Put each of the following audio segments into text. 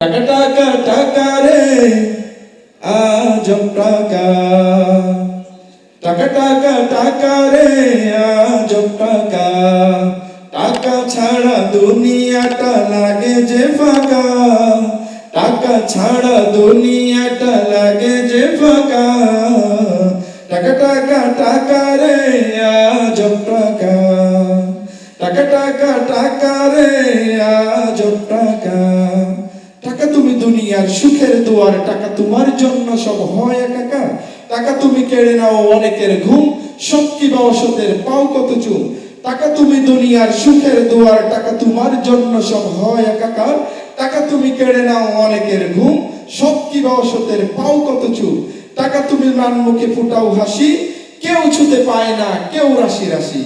টাকা টাকা রে, আজ টাকা টাকা টাকা টাকা রে, আজ টাকা টাকা ছাড়া দুনিয়াটা লাগে যে ফাঁকা। টাকা ছাড়া দুনিয়াটা লাগে যে ফাঁকা। টাকা টাকা টাকা রে, আজ টাকা দুনিয়ার সুখের দুয়ার টাকা তোমার জন্য সব হয় একাকার টাকা তুমি কেড়ে নাও অনেকের ঘুম শক্তি বা অসতের পাও কত চুম। টাকা তুমি দুনিয়ার সুখের দুয়ার টাকা তোমার জন্য সব হয় একাকার টাকা তুমি কেড়ে নাও অনেকের ঘুম শক্তি বা অসতের পাও কত চুম। টাকা তুমি মান মুখে ফুটাও হাসি, কেউ ছুতে পায় না, কেউ রাশি রাশি।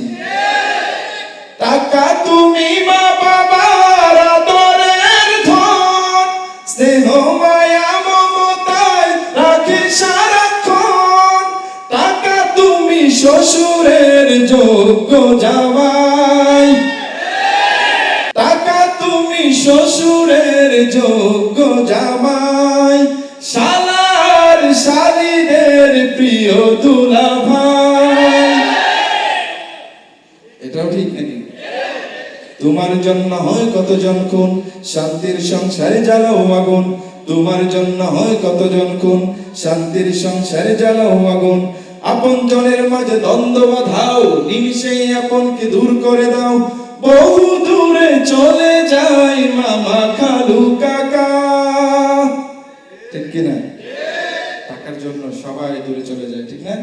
টাকা তুমি মা বাবার শ্বশুরের যোগ্য জামাই। টাকা তুমি শ্বশুরের যোগ্য জামাই। শালার শালীদের প্রিয় দুলা তোমার জন্য হয় কতজন খুন? শান্তির সংসারে জ্বালাও আগুন। তোমার জন্য হয় কতজন খুন? শান্তির সংসারে জ্বালাও আগুন। আপন জনের মাঝে দ্বন্দ্ব বাধাও, নিমিষেই আপনকে দূর করে দাও। বহু দূরে চলে যায় মামা খালু কাকা। ঠিক কিনা? টাকার জন্য সবাই দূরে চলে যায়, ঠিক না?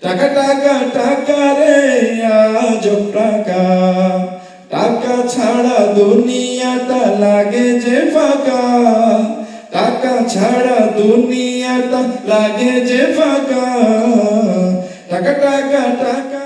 টাকা টাকা টাকা রে আজ টাকা। টাকা ছাড়া দুনিয়াটা লাগে যে ফাঁকা টাকা ছাড়া দুনিয়াটা লাগে যে ফাঁকা টাকা টাকা টাকা